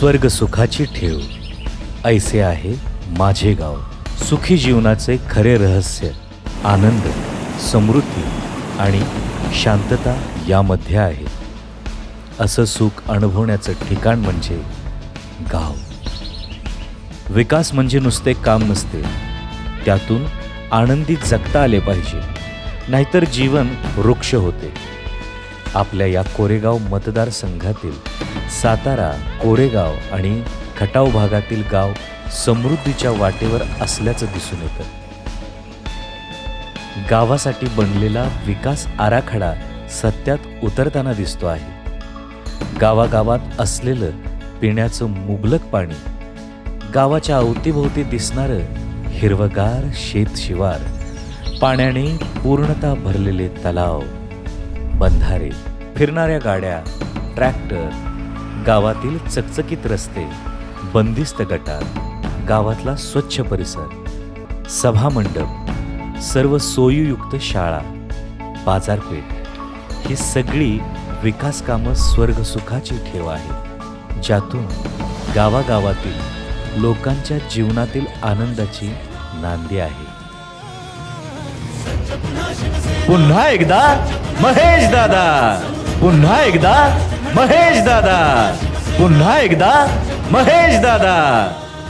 स्वर्ग सुखाची ठेव. ऐसे आहे माझे गाव. सुखी जीवनाचे खरे रहस्य आनंद समृद्धी आणि शांतता यामध्ये आहे. असं सुख अनुभवण्याचं ठिकाण म्हणजे गाव. विकास म्हणजे नुसते काम नसते. त्यातून आनंदी जगता आले पाहिजे. नाहीतर जीवन वृक्ष होते. आपल्या या कोरेगाव मतदारसंघातील सातारा कोरेगाव आणि खटाव भागातील गाव समृद्धीच्या वाटेवर असल्याचं दिसून येतं. गावासाठी बनलेला विकास आराखडा सत्यात उतरताना दिसतो आहे. गावागावात असलेलं पिण्याचं मुबलक पाणी गावाच्या अवतीभोवती दिसणारं हिरवगार शेत शिवार पाण्याने पूर्णता भरलेले तलाव बंधारे फिरणाऱ्या गाड्या ट्रॅक्टर गावातील चकचकीत रस्ते बंदिस्त गटार गावातला स्वच्छ परिसर सभामंडप सर्व सोयीयुक्त शाळा बाजारपेठ ही सगळी विकास कामं स्वर्गसुखाची ठेव आहे ज्यातून गावागावातील लोकांच्या जीवनातील आनंदाची नांदी आहे. पुन्हा एकदा महेश दादा. पुन्हा एकदा महेश दादा. पुन्हा एकदा महेश दादा.